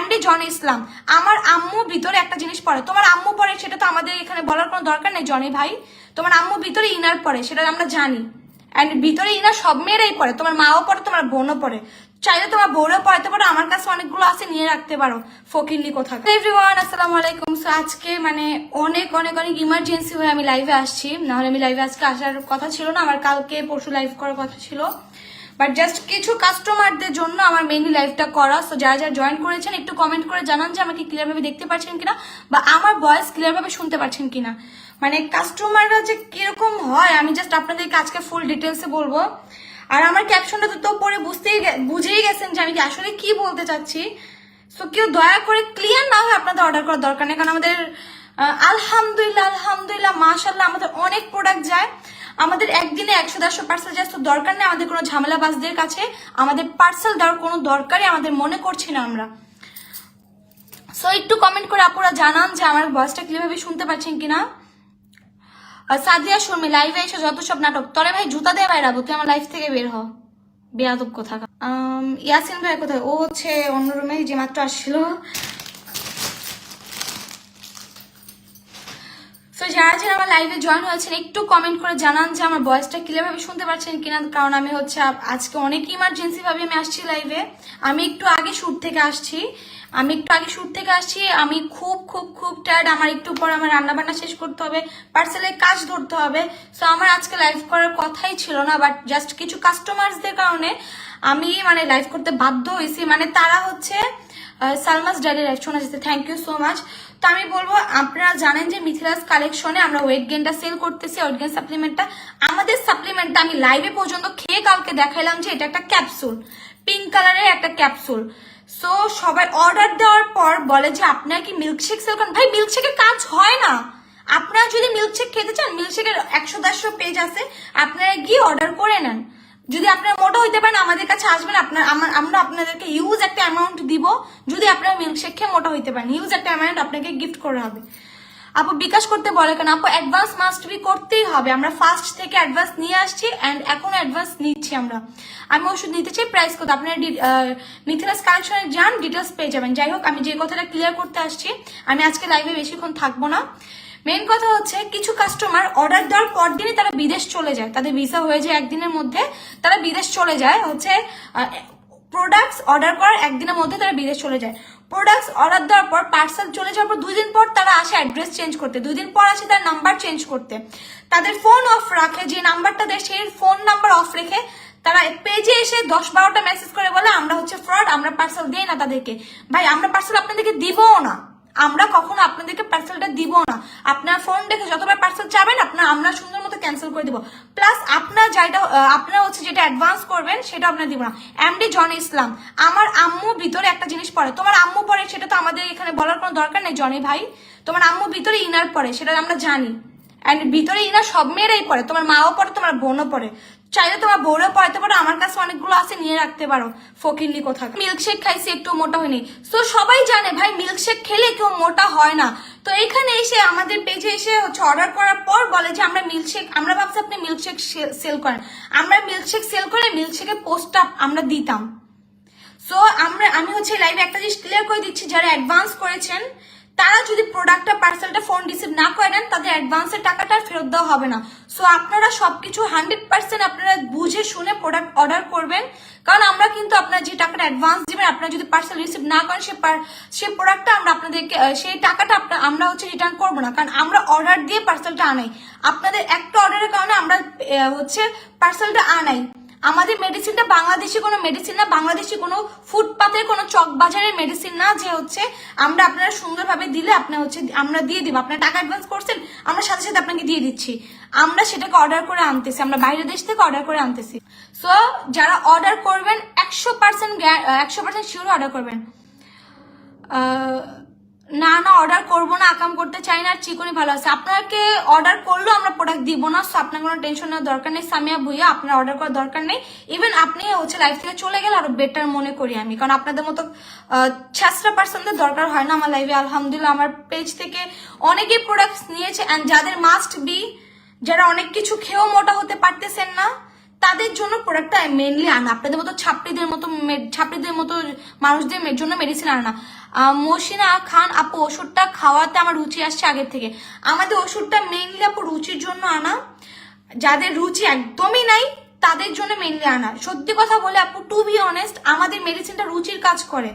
MD জন ইসলাম আমার আম্মু ভিতরে একটা জিনিস পড়ে। তোমার আম্মু পড়ে, সেটা তো আমাদের এখানে বলার কোনো দরকার নেই জনি ভাই। তোমার আম্মু ভিতরে ইনার পড়ে, সেটা আমরা জানি। অ্যান্ড ভিতরে ইনার সব মেয়েরাই পড়ে। তোমার মাও পড়ে, তোমার বোনও পড়ে। চাইলে তোমার বউরও পড়াতে পারো, আমার কাছে অনেকগুলো আছে, নিয়ে রাখতে পারো। ফকিরলি কোথা এভরিওয়ান আসসালামু আলাইকুম। সো আজকে মানে অনেক অনেক অনেক ইমার্জেন্সি হয়ে আমি লাইভে আসছি। নাহলে আমি লাইভে আজকে আসার কথা ছিল না, আমার কালকে, পরশু লাইভ করার কথা ছিল। বাট জাস্ট কিছু কাস্টমারদের জন্য আমার মেনলি লাইভটা করা। সো যারা যারা জয়েন করেছেন, একটু কমেন্ট করে জানান যে আমাকে ক্লিয়ারভাবে দেখতে পাচ্ছেন কিনা বা আমার ভয়েস ক্লিয়ারভাবে শুনতে পাচ্ছেন কিনা। মানে কাস্টমাররা যে কীরকম হয়, আমি জাস্ট আপনাদেরকে আজকে ফুল ডিটেলসে বলব। আর আমার ক্যাপশনটা তো তো পরে বুঝতেই বুঝেই গেছেন যে আমি আসলে কি বলতে চাচ্ছি। সো কেউ দয়া করে ক্লিয়ার না হয় আপনাদের অর্ডার করার দরকার নেই, কারণ আমাদের আলহামদুলিল্লাহ আলহামদুলিল্লাহ মাশাল্লাহ আমাদের অনেক প্রোডাক্ট যায়। আমাদের একদিনে একশো দেড়শো পার্সেল যায় তো দরকার নেই আমাদের কোনো ঝামেলাবাজদের কাছে। আমাদের পার্সেল দেওয়ার কোনো দরকারই আমাদের মনে করছি না আমরা। সো একটু কমেন্ট করে আপুরা জানান যে আমার ভয়েসটা ক্লিয়ারভাবে শুনতে পাচ্ছেন কিনা। সাদিয়া শর্মি লাইভে এসে যত সব নাটক। তরে ভাই, জুতা দিয়ে বাইরাবো তুই আমার লাইফ থেকে বের হ। বেয়াদব কোথা ইয়াসিন ভাই কোথায় ও হচ্ছে অন্য রুমে যে মাত্র আসছিল। তো যারা যারা আমার লাইভে জয়েন হয়েছেন, একটু কমেন্ট করে জানান যে আমার ভয়েসটা ক্লিয়ারভাবে শুনতে পাচ্ছেন কিনা, কারণ আমি হচ্ছে আজকে অনেক ইমার্জেন্সি ভাবে আমি আসছি লাইভে আমি একটু আগে শুট থেকে আসছি। আমি একটু আগে শুট থেকে আসছি। আমি খুব খুব খুব টায়ার্ড আমার একটু পর আমার রান্না বান্না শেষ করতে হবে। পার্সেলের কাজ ধরতে হবে। সো আমার আজকে লাইভ করার কথাই ছিল না বাট জাস্ট কিছু কাস্টমার্সদের কারণে আমি মানে লাইভ করতে বাধ্য হয়েছি। মানে তারা হচ্ছে সালমাস ডাইলি লাইভ শোনা যাচ্ছে থ্যাংক ইউ সো মাচ তো আমি বলব, আপনারা জানেন যে মিথিলাস কালেকশনে আমরা ওয়েট গেনটা সেল করতেছি ওয়েট গেন সাপ্লিমেন্টটা আমাদের সাপ্লিমেন্টটা আমি লাইভে পর্যন্ত খেয়ে কালকে দেখাইলাম যে এটা একটা ক্যাপসুল পিঙ্ক কালারের একটা ক্যাপসুল সো সবাই অর্ডার দেওয়ার পর বলে যে, আপনারা কি মিল্কশেক সেল করেন? ভাই মিল্কশেকের কাজ হয় না। আপনারা যদি মিল্কশেক খেতে চান মিল্কশেকের একশো দেড়শো পেজ আছে, আপনারা গিয়ে অর্ডার করে নেন। যদি আপনারা মোটা হইতে পারেন, আমাদের কাছে আসবেন, আপনার আমার- আপনাদেরকে ইউজ একটা অ্যামাউন্ট দিব। যদি আপনারা মিল্কশেক খেয়ে মোটা হইতে পারেন ইউজ একটা অ্যামাউন্ট আপনাকে গিফট করা হবে। আপু, বিকাশ করতে বলে কেন? আপু অ্যাডভান্স মাস্ট বি করতেই হবে। আমরা ফার্স্ট থেকে অ্যাডভান্স নিয়ে আসছি অ্যান্ড এখন অ্যাডভান্স নিচ্ছি আমরা। আমি ওষুধ নিতে চাই প্রাইস কত? আপনারা মিথিলাস কালেকশনে যান ডিটেলস পেয়ে যাবেন। যাই হোক, আমি যে কথাটা ক্লিয়ার করতে আসছি, আমি আজকে লাইভে বেশিক্ষণ থাকব না। মেন কথা হচ্ছে কিছু কাস্টমার অর্ডার দেওয়ার পর দিনই তারা বিদেশ চলে যায়। তাদের ভিসা হয়ে যায় একদিনের মধ্যে। তারা বিদেশ চলে যায়, হচ্ছে প্রোডাক্টস অর্ডার করার একদিনের মধ্যে তারা বিদেশ চলে যায়। প্রোডাক্টস অর্ডার দেওয়ার পর পার্সেল চলে যাওয়ার পর দুই দিন পর তারা আসে অ্যাড্রেস চেঞ্জ করতে। দুই দিন পর আসে তার নাম্বার চেঞ্জ করতে। তাদের ফোন অফ রাখে, যে নাম্বারটা দেয় সেই ফোন নাম্বার অফ রেখে তারা পেজে এসে দশ বারোটা মেসেজ করে বলে, আমরা হচ্ছে ফ্রড আমরা পার্সেল দিই না তাদেরকে। ভাই, আমরা পার্সেল আপনাদেরকে দিবও না। আমরা কখনো আপনাদেরকে পার্সেলটা দিব না। আপনার ফোন দেখে যতবার পার্সেল চাবেন, আপনার, আমরা সুন্দর মতো ক্যান্সেল করে দিব। প্লাস আপনার যেটা আপনারা হচ্ছে যেটা অ্যাডভান্স করবেন, সেটা আপনার দিব না। এমডি জন ইসলাম আমার আম্মু ভিতরে একটা জিনিস পড়ে। তোমার আম্মু পড়ে, সেটা তো আমাদের এখানে বলার কোনো দরকার নেই জনি ভাই। তোমার আম্মু ভিতরে ইনার পড়ে, সেটা আমরা জানি। অ্যান্ড ভিতরে ইনার সব মেয়েরাই পড়ে। তোমার মাও পড়ে, তোমার বোনও পড়ে। চাইলে তোমার বউরও পড়াতে পারো, আমার কাছে অনেকগুলো আছে, নিয়ে রাখতে পারো। ফকিরলি কোথা মিল্কশেক খাইছি, একটু মোটা হয়নি। তো সবাই জানে, ভাই মিল্কশেক খেলে কেউ মোটা হয় না। তো এখানে এসে আমাদের পেজে এসে হচ্ছে অর্ডার করার পর বলে যে, আমরা মিল্কশেক আমরা ভাবছি আপনি মিল্কশেক সেল করেন। আমরা মিল্কশেক সেল করে মিল্কশেকের পোস্টটা আমরা দিতাম। সো আমরা, আমি হচ্ছে লাইভে একটা জিনিস ক্লিয়ার করে দিচ্ছি, যারা অ্যাডভান্স করেছেন তারা যদি প্রোডাক্টটা পার্সেলটা ফোন রিসিভ না করেন তাদের অ্যাডভান্সের টাকাটা ফেরত দেওয়া হবে না। সো আপনারা সবকিছু হান্ড্রেড পার্সেন্ট আপনারা বুঝে শুনে প্রোডাক্ট অর্ডার করবেন। কারণ আমরা কিন্তু আপনার যে টাকাটা অ্যাডভান্স দিবেন, আপনারা যদি পার্সেল রিসিভ না করেন, সে সেই প্রোডাক্টটা আমরা আপনাদেরকে সেই টাকাটা আমরা হচ্ছে রিটার্ন করব না। কারণ আমরা অর্ডার দিয়ে পার্সেলটা আনাই। আপনাদের একটা অর্ডারের কারণে আমরা হচ্ছে পার্সেলটা আনাই। আমাদের মেডিসিনটা বাংলাদেশি কোনো মেডিসিন না, বাংলাদেশি কোনো ফুটপাথের কোনো চক বাজারের মেডিসিন না, যে হচ্ছে আমরা আপনারা সুন্দরভাবে দিলে আপনার হচ্ছে আমরা দিয়ে দিব। আপনার টাকা অ্যাডভান্স করছেন, আমরা সাথে সাথে আপনাকে দিয়ে দিচ্ছি। আমরা সেটাকে অর্ডার করে আনতেছি, আমরা বাইরের দেশ থেকে অর্ডার করে আনতেছি। সো যারা অর্ডার করবেন, একশো পার্সেন্ট একশো পার্সেন্ট শিওর অর্ডার করবেন। না না অর্ডার করব না আকাম করতে চাই না, আর চিকনই ভালো আছে। আপনাকে অর্ডার করলেও আমরা প্রোডাক্ট দিব না সো আপনার কোনো টেনশন নেওয়ার দরকার নেই, সামিয়া ভুইয়া, আপনার অর্ডার করার দরকার নেই। ইভেন আপনি হচ্ছে লাইফ থেকে চলে গেলে আরও বেটার মনে করি আমি, কারণ আপনাদের মতো ছেসরা পার্সনদের দরকার হয় না আমার লাইফে আলহামদুলিল্লাহ, আমার পেজ থেকে অনেকেই প্রোডাক্টস নিয়েছে অ্যান্ড যাদের মাস্ট বি যারা অনেক কিছু খেয়েও মোটা হতে পারতেছেন না তাদের জন্য প্রোডাক্টটা মেনলি আনা। আপনাদের মতো ছাপড়িদের মতো ছাপড়িদের মতো মানুষদের জন্য মেডিসিন আনা মসিনা খান, আপু, ওষুধটা খাওয়াতে আমার রুচি আসছে আগের থেকে। আমাদের ওষুধটা মেনলি আপু রুচির জন্য আনা। যাদের রুচি একদমই নাই, তাদের জন্য মেনলি আনা। সত্যি কথা বলে আপু টু বি অনেস্ট আমাদের মেডিসিনটা রুচির কাজ করে।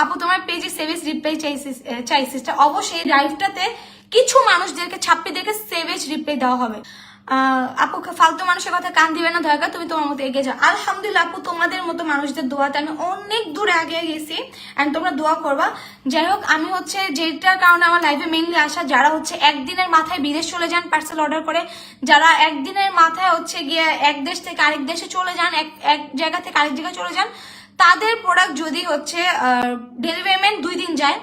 আপু, তোমার পেজে সেভেজ রিপ্লাই চাইছিস চাইছিস। অবশ্যই লাইভটাতে কিছু মানুষদেরকে ছাপ্পিদেরকে সেভেজ রিপ্লাই দেওয়া হবে। আহ, আপু ফালতু মানুষের কথা কান দিবে না দয়া তুমি তোমার মতো এগিয়ে যাও। আলহামদুলিল্লাহ আপু তোমাদের মতো মানুষদের দোয়াতে আমি অনেক দূর আগে গেছি অ্যান্ড তোমরা দোয়া করবা। যাই হোক আমি হচ্ছে যেটার কারণে আমার লাইফে মেইনলি আসা যারা হচ্ছে একদিনের মাথায় বিদেশ চলে যান পার্সেল অর্ডার করে যারা একদিনের মাথায় হচ্ছে গিয়ে এক দেশ থেকে আরেক দেশে চলে যান এক এক জায়গা থেকে আরেক জায়গায় চলে যান তাদের প্রোডাক্ট যদি হচ্ছে ডেলিভারিমেন্ট দুই দিন যায়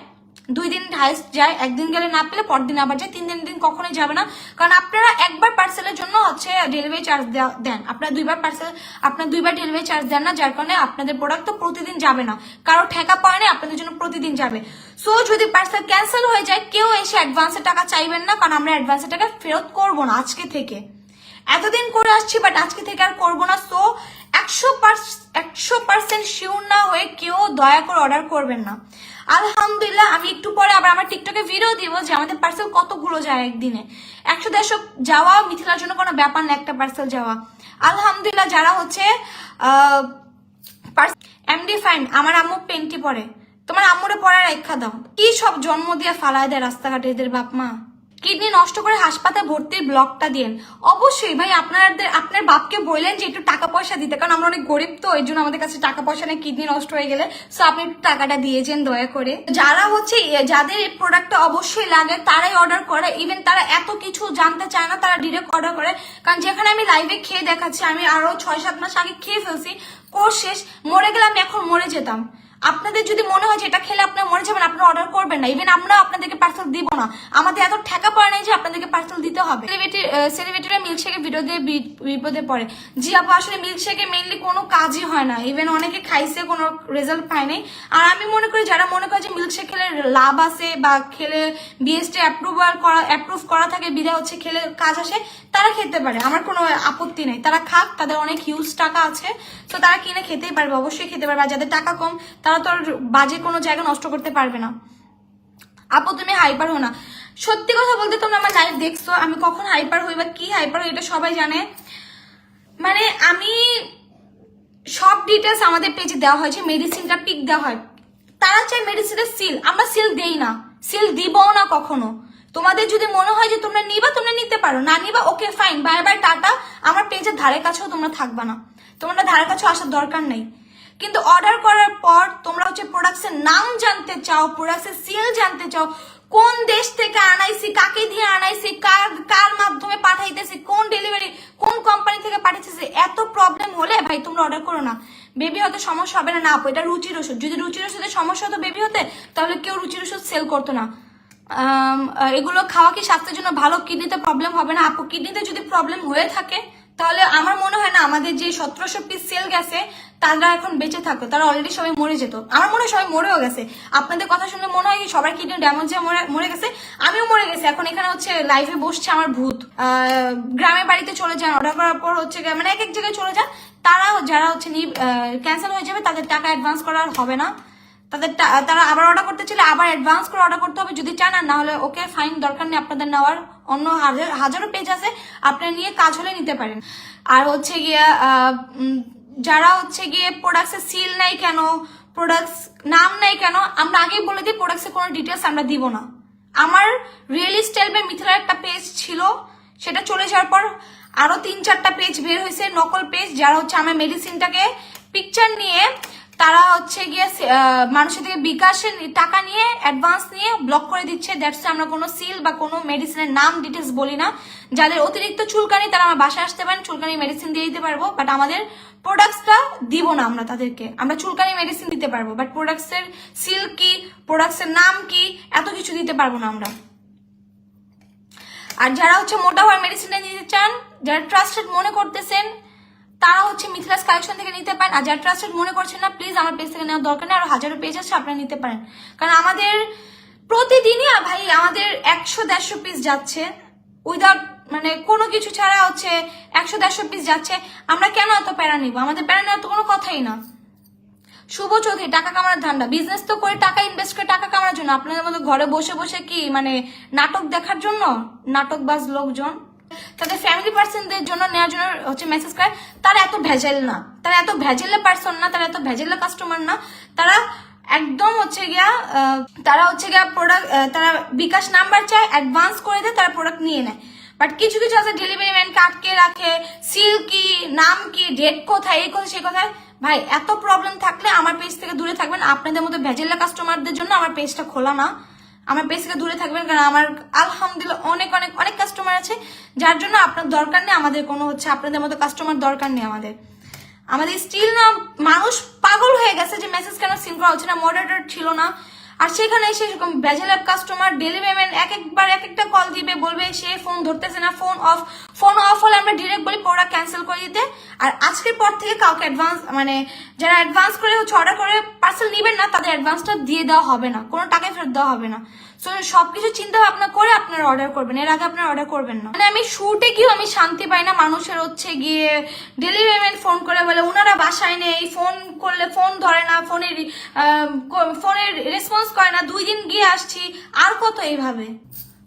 দুই দিন হাইস্ট যায়, একদিন গেলে না পেলে পর দিন আবার যায়, তিন দিন দিন কখনোই যাবে না। কারণ আপনারা একবার পার্সেলের জন্য হচ্ছে ডেলিভারি চার্জ দেন। আপনারা দুইবার পার্সেল আপনার দুইবার ডেলিভারি চার্জ দেন না, যার কারণে আপনাদের প্রোডাক্ট তো প্রতিদিন যাবে না। কারও ঠেকা পড়ে না আপনাদের জন্য প্রতিদিন যাবে। সো যদি পার্সেল ক্যান্সেল হয়ে যায়, কেউ এসে অ্যাডভান্সের টাকা চাইবেন না, কারণ আমরা অ্যাডভান্সের টাকা ফেরত করব না আজকে থেকে। এতদিন করে আসছি বাট আজকে থেকে আর করব না। সো একশো একশো পার্সেন্ট শিওর না হয়ে কেউ দয়া করে অর্ডার করবেন না। আলহামদুলিল্লাহ, আমি একটু পরে আবার আমার টিকটকে ভিডিও দিব যে আমাদের পার্সেল কত কতগুলো যায় একদিনে। একশো দেড়শো যাওয়া, মিথিলার জন্য কোনো ব্যাপার না, একটা পার্সেল যাওয়া। আলহামদুলিল্লাহ, যারা হচ্ছে এমডি ফাইন আমার আম্মু পেন্টি পরে। তোমার আম্মুরে পরে রেখা দাও। কি সব জন্ম দিয়ে ফালায় দেয় রাস্তাঘাটে এদের বাপ মা? কিডনি নষ্ট করে হাসপাতালে ভর্তির ব্লকটা দিন অবশ্যই ভাই, আপনাদের আপনার বাপকে বললেন যে একটু টাকা পয়সা দিতে, কারণ আমরা অনেক গরিব তো, এই জন্য আমাদের কাছে টাকা পয়সা নেই, কিডনি নষ্ট হয়ে গেলে। সো আপনি একটু টাকাটা দিয়েছেন দয়া করে। যারা হচ্ছে যাদের এই প্রোডাক্টটা অবশ্যই লাগে, তারাই অর্ডার করে। ইভেন তারা এত কিছু জানতে চায় না, তারা ডিরেক্ট অর্ডার করে। কারণ যেখানে আমি লাইভে খেয়ে দেখাচ্ছি, আমি আরও ছয় সাত মাস আগে খেয়ে ফেলছি, কোর্স শেষ, মরে গেলে আমি এখন মরে যেতাম। আপনাদের যদি মনে হয় যে এটা খেলে আপনারা মরে যাবেন, আপনারা অর্ডার করবেন না। ইভেন আমরা আপনাদেরকে পার্সেল দিব না। আমাদের এত ঠেকা পড়ে নেই যে আপনাদেরকে পার্সেল দিতে হবে। সেলিব্রিটিরা মিল্কশেকের ভিডিও দিয়ে বিপদে পড়ে। জি আপু, আসলে মিল্কশেকে মেইনলি কোনো কাজই হয় না। ইভেন অনেকে খাইছে, কোনো রেজাল্ট পায় নাই। আর আমি মনে করি, যারা মনে করে যে মিল্কশেক খেলে লাভ আছে বা খেলে বিএসটি অ্যাপ্রুভাল করা অ্যাপ্রুভ করা থাকে, বিধায় হচ্ছে খেলে কাজ আসে, তারা খেতে পারে। আমার কোনো আপত্তি নেই। তারা খাক, তাদের অনেক হিউজ টাকা আছে। তো তারা কিনে খেতেই পারবে, অবশ্যই খেতে পারবে। আর যাদের টাকা কম তারা তো আর বাজে কোনো জায়গা নষ্ট করতে পারবে না। আপু, তুমি হাইপার হো না। সত্যি কথা বলতে তোমরা আমার লাইভ দেখছ, আমি কখন হাইপার হই বা কি হাইপার হই এটা সবাই জানে। মানে আমি সব ডিটেলস আমাদের পেজে দেওয়া হয়েছে মেডিসিনটা পিক দেওয়া হয়। তারা চায় মেডিসিনের সিল আমরা সিল দেই না। সিল দিবও না কখনো। তোমাদের যদি মনে হয় যে তোমরা নিবা, তোমরা নিতে পারো। না নিবা okay fine bye bye tata. আমার পেজের ধারে কাছেও তোমরা থাকবা না। তোমরা ধারে কাছেও আসার দরকার নেই। কিন্তু অর্ডার করার পর তোমরা হচ্ছে প্রোডাক্টসের নাম জানতে চাও প্রোডাক্টসের সিল জানতে চাও, কোন দেশ থেকে আনাইছি, কাকে দিয়ে আনাইছি, কার কার মাধ্যমে পাঠাইতেছি, কোন ডেলিভারি কোন কোম্পানি থেকে পাঠাইতেছি, এত প্রবলেম হলে ভাই তোমরা অর্ডার করো না। বেবি হতে সমস্যা হবে না না আপু, এটা রুচির ওষুধ। যদি রুচির ওষুধের সমস্যা হতো বেবি হতে, তাহলে কেউ রুচির ওষুধ সেল করতো না। এগুলো খাওয়া কি স্বাস্থ্যের জন্য ভালো? কিডনিতে প্রবলেম হবে না? আপু, কিডনিতে যদি প্রবলেম হয়ে থাকে তাহলে আমার মনে হয় না, আমাদের যে সতেরোশো পিস সেল গেছে, তারা এখন বেঁচে থাকতো, তারা অলরেডি সবাই মরে যেত। আমার মনে হয় সবাই মরেও গেছে। আপনাদের কথা শুনে মনে হয় সবার কিডনি ড্যামেজ মরে গেছে? আমিও মরে গেছি, এখন এখানে হচ্ছে লাইফে বসছে আমার ভূত। গ্রামের বাড়িতে চলে যান অর্ডার করার পর হচ্ছে মানে এক এক জায়গায় চলে যান, তারা যারা হচ্ছে ক্যান্সেল হয়ে যাবে, তাদের টাকা অ্যাডভান্স করা হবে না। তাদের তারা আবার অর্ডার করতে চাইলে আবার অ্যাডভান্স করে অর্ডার করতে হবে, যদি চান আর না হলে ওকে ফাইন দরকার নেই আপনাদের নেওয়ার। অন্য হাজার হাজারো পেজ আছে আপনারা নিয়ে কাজ হলে নিতে পারেন। আর হচ্ছে গিয়ে যারা হচ্ছে গিয়ে প্রোডাক্টসের সিল নাই কেন প্রোডাক্টস নাম নাই কেন, আমরা আগেই বলে দিই প্রোডাক্টসের কোনো ডিটেলস আমরা দিব না। আমার রিয়েলি স্টাইল মিথিলার একটা পেজ ছিল, সেটা চলে যাওয়ার পর আরও তিন চারটা পেজ বের হয়েছে, নকল পেজ যারা হচ্ছে আমার মেডিসিনটাকে পিকচার নিয়ে তারা হচ্ছে গিয়ে মানুষের থেকে বিকাশের টাকা নিয়ে অ্যাডভান্স নিয়ে ব্লক করে দিচ্ছে। দ্যাটস আমরা কোনো সিল বা কোনো মেডিসিনের নাম ডিটেলস বলি না। যাদের অতিরিক্ত চুলকানি, তারা আমার বাসায় আসতে পারেন, চুলকানি মেডিসিন দিয়ে দিতে পারব। বাট আমাদের প্রোডাক্টসটা দিব না আমরা তাদেরকে। আমরা চুলকানি মেডিসিন দিতে পারব। বাট প্রোডাক্টসের সিল কি প্রোডাক্টসের নাম কি, এত কিছু দিতে পারব না আমরা। আর যারা হচ্ছে মোটা হওয়ার মেডিসিনটা নিতে চান, যারা ট্রাস্টেড মনে করতেছেন তারা হচ্ছে মিথিলাস কালেকশন থেকে নিতে পারেন। আর যারা ট্রাস্টেড মনে করছেন না প্লিজ আমার পেজ থেকে নেওয়ার দরকার নেই। আরও হাজারো পেজ আছে, আপনারা নিতে পারেন। কারণ আমাদের প্রতিদিনই ভাই, আমাদের একশো দেড়শো পিস যাচ্ছে। উইদাউট মানে কোনো কিছু ছাড়া হচ্ছে একশো দেড়শো পিস যাচ্ছে। আমরা কেন এত প্যারা নিব? আমাদের প্যারা নেওয়ার তো কোনো কথাই না। শুভ চৌধুরী, টাকা কামানোর ধান্দা। বিজনেস তো করে টাকা ইনভেস্ট করে টাকা কামানোর জন্য। আপনাদের মধ্যে ঘরে বসে বসে কি মানে নাটক দেখার জন্য? নাটকবাজ লোকজন? তাদের ফ্যামিলি পার্সনদের জন্য নেওয়ার জন্য হচ্ছে মেসেজ করে। তারা এত ভেজাল না। তারা এত ভেজালের পার্সন না, তারা এত ভেজালের কাস্টমার না। তারা একদম হচ্ছে গিয়া তারা হচ্ছে গিয়া প্রোডাক্ট তারা বিকাশ নাম্বার চায় অ্যাডভান্স করে দেয়, তারা প্রোডাক্ট নিয়ে নেয়। বাট কিছু কিছু আছে ডেলিভারি ম্যানকে আটকে রাখে সিল কি, নাম কি ডেট কোথায় এই কোথায়, সে কোথায়। ভাই, এত প্রবলেম থাকলে আমার পেজ থেকে দূরে থাকবেন। আপনাদের মতো ভেজেলা কাস্টমারদের জন্য আমার পেজটা খোলা না। আমার পেজ থেকে দূরে থাকবেন, কারণ আমার আলহামদুলিল্লাহ অনেক অনেক অনেক কাস্টমার আছে, যার জন্য আপনার দরকার নেই আমাদের কোনো হচ্ছে আপনাদের মতো কাস্টমার দরকার নেই আমাদের। আমাদের স্টিল না, মানুষ পাগল হয়ে গেছে যে মেসেজ কেন সিন করা হচ্ছে না মডারেটর ছিল না আর সেখানে এসে এরকম ব্যাচেলার কাস্টমার ডেলি পেমেন্ট এক একবার এক একটা কল দিবে, বলবে সে ফোন ধরতেছে না ফোন অফ ফোন অফ হলে আমরা ডিরেক্ট বলি প্রোডাক্ট ক্যান্সেল করে দিতে। আর আজকের পর থেকে কাউকে অ্যাডভান্স মানে যারা অ্যাডভান্স করে হচ্ছে অর্ডার করে পার্সেল নেবেন না, তাদের অ্যাডভান্সটা দিয়ে দেওয়া হবে না, কোনো টাকাই ফেরত দেওয়া হবে না। সো সবকিছু চিন্তা ভাবনা করে আপনারা অর্ডার করবেন। এর আগে আপনারা অর্ডার করবেন না। মানে আমি শুটে গিয়েও আমি শান্তি পাই না। মানুষের হচ্ছে গিয়ে ডেলি পেমেন্ট ফোন করে বলে, ওনারা বাসায় নেই ফোন করলে ফোন ধরে না ফোনের ফোনের রেসপন্স করে না, দুই দিন গিয়ে আসছি। আর কত এইভাবে?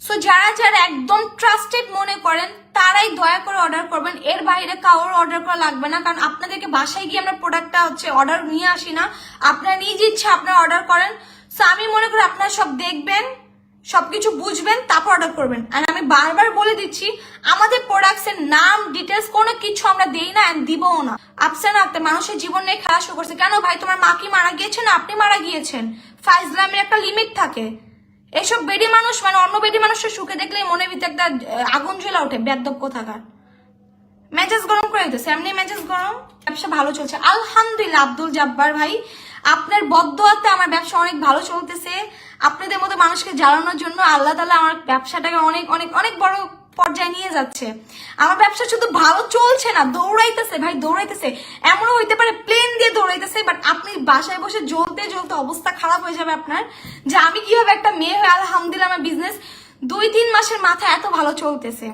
সো যারা যারা একদম ট্রাস্টেড মনে করেন, তারাই দয়া করে অর্ডার করবেন। এর বাইরে কারোর অর্ডার করা লাগবে না। কারণ আপনাদেরকে বাসায় গিয়ে আমরা প্রোডাক্টটা হচ্ছে অর্ডার নিয়ে আসি না। আপনারা নিজ ইচ্ছা আপনারা অর্ডার করেন। সো আমি মনে করি আপনারা সব দেখবেন, সবকিছু বুঝবেন, তারপর অর্ডার করবেন। আর আমি বারবার বলে দিচ্ছি, আমাদের প্রোডাক্টস এর নাম ডিটেলস কোনো কিছু আমরা দেই না and দিবও না। আপসেন আক্তার মানুষের জীবন নিয়ে খেলা শুরু করছে। কেন ভাই, তোমার মা কি মারা গিয়েছেন আপনি মারা গিয়েছেন? ফাইজলামের একটা লিমিট থাকে। এসব বেডি মানুষ মানে অন্য বেডি মানুষের সুখে দেখলেই মনের ভিতরে একটা আগুন জ্বলে ওঠে বেদ্যপ থাকার মেজাজ গরম করে দিতেছে, এমনি মেজাজ গরম, ব্যবসা ভালো চলছে। আলহামদুলিল্লাহ, আব্দুল জাব্বার ভাই আপনার বদয়াতে আমার ব্যবসা অনেক ভালো চলতেছে। আপনাদের মতো মানুষকে জ্বালানোর জন্য আল্লাহ তালা আমার ব্যবসাটাকে অনেক অনেক অনেক বড় পর্যায়ে নিয়ে যাচ্ছে। আমার ব্যবসা শুধু ভালো চলছে না, দৌড়াইতেছে ভাই, দৌড়াইতেছে। এমনও হইতে পারে প্লেন দিয়ে দৌড়াইতেছে বাট আপনি বাসায় বসে জ্বলতে জ্বলতে অবস্থা খারাপ হয়ে যাবে আপনার। যে আমি কীভাবে একটা মেয়ে হয়ে, আলহামদুলিল্লাহ আমার বিজনেস দুই, তিন মাসের মাথায় এত ভালো চলতেছে।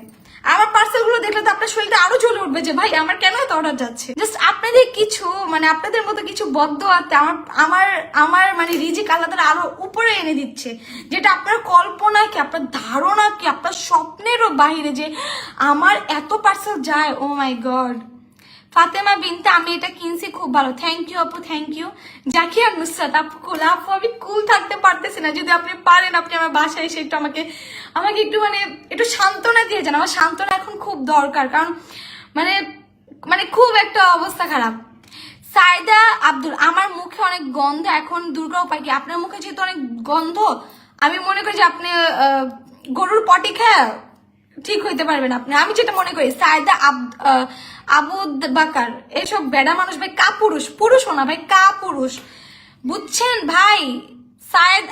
আমার পার্সেলগুলো দেখলে তো আপনার শরীরটা আরও চলে উঠবে যে, ভাই, আমার কেন এত অর্ডার যাচ্ছে? জাস্ট আপনাদের কিছু মানে আপনাদের মতো কিছু বদ্ধ আছে আমার আমার আমার মানে রিজিক তাআলা আরও উপরে এনে দিচ্ছে। যেটা আপনার কল্পনা কি, আপনার ধারণা কি, আপনার স্বপ্নেরও বাহিরে যে আমার এত পার্সেল যায় ও মাই গড ফাতেমা বিনতে আমি এটা কিনছি খুব ভালো। থ্যাংক ইউ আপু থ্যাংক ইউ জাকিয়া নুসরাত আপু কুল আপু আমি কুল থাকতে পারতেছি না। যদি আপনি পারেন আপনি আমার বাসায় এসে একটু আমাকে আমাকে একটু মানে একটু সান্ত্বনা দিয়ে যান। আমার সান্ত্বনা এখন খুব দরকার কারণ মানে মানে খুব একটা অবস্থা খারাপ। সাইদা আব্দুল আমার মুখে অনেক গন্ধ এখন দুর্গা উপায় কি? আপনার মুখে যেহেতু অনেক গন্ধ আমি মনে করি যে আপনি গরুর পটি খেয়ে ঠিক হইতে পারবেন আপনি। আমি যেটা মনে করি সায়দা আব- আহ, আবু বাকার, এসব বেড়া মানুষ ভাই কা পুরুষ পুরুষও না ভাই কা পুরুষ বুঝছেন ভাই? সায়েদ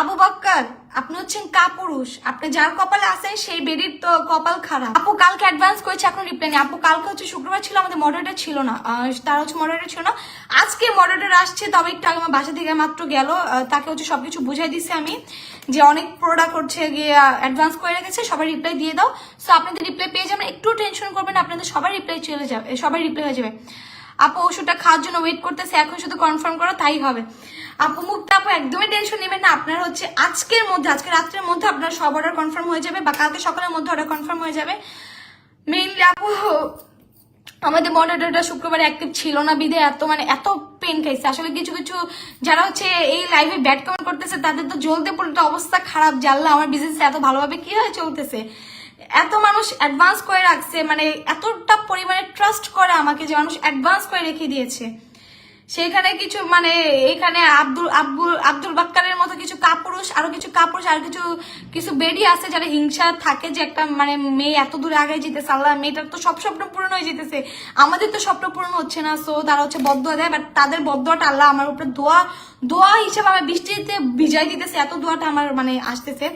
আবু বাক্কার আপনি হচ্ছেন কা পুরুষ আপনি যার কপালে আছেন, সেই বেডির তো কপাল খারাপ। আপু কালকে অ্যাডভান্স করেছে, এখন রিপ্লাই নেই। আপু, কালকে হচ্ছে শুক্রবার ছিল, আমাদের মডারেটর ছিল না। তার হচ্ছে মডারেটর ছিল না। আজকে মডারেটর আসছে, তবে একটু আগে আমার বাসা থেকে মাত্র গেল। তাকে হচ্ছে সবকিছু বুঝাই দিছি আমি। যে অনেক প্রোডাক্ট হচ্ছে গিয়ে অ্যাডভান্স করে রেখেছে, সবাই রিপ্লাই দিয়ে দাও। সো আপনাদের রিপ্লাই পেয়ে যাবেন, একটু টেনশন করবেন আপনাদের সবার রিপ্লাই চলে যাবে সবাই রিপ্লাই হয়ে যাবে। আপু, ওষুধটা খাওয়ার জন্য ওয়েট করতেছে, এখন শুধু কনফার্ম করো, তাই হবে। আপু, মুক্তা আপু, একদমই টেনশন নেবেন না, আপনার হচ্ছে আজকের মধ্যে, আজকে রাত্রের মধ্যে আপনার সব অর্ডার কনফার্ম হয়ে যাবে, বা কালকে সকালের মধ্যে অর্ডার কনফার্ম হয়ে যাবে। মেইনলি আপু আমাদের মডারেটরটা শুক্রবার অ্যাক্টিভ ছিল না বিদে, এত মানে এত পেন খাইছে। আসলে কিছু কিছু যারা হচ্ছে এই লাইভে ব্যাড কমেন্ট করতেছে, তাদের তো জ্বলতে পড়তে অবস্থা খারাপ। জানলা আমার বিজনেস এত ভালোভাবে কি হয়ে চলতেছে? এত মানুষ অ্যাডভান্স করে রাখছে মানে এতটা পরিমাণে ট্রাস্ট করে আমাকে যে মানুষ অ্যাডভান্স করে রেখে দিয়েছে। সেখানে কিছু মানে এখানে আব্দুল আব্দুল আব্দুল বাক্কারের মতো কিছু কাপুরুষ, আরও কিছু কাপুরুষ, আর কিছু কিছু বেডি আছে যারা হিংসা থাকে যে একটা মানে মেয়ে এত দূরে আগে যেতেছে। আল্লাহ, মেয়েটার তো সব স্বপ্ন পূরণ হয়ে যেতেছে। আমাদের তো স্বপ্ন পূরণ হচ্ছে না সো তারা হচ্ছে বদ্ধ দেয় বাট তাদের বদ্ধটা আল্লাহ আমার উপরে দোয়া দোয়া হিসেবে আমার বৃষ্টিতে ভিজাই দিতেছে। এত দোয়াটা আমার মানে আসতেছে।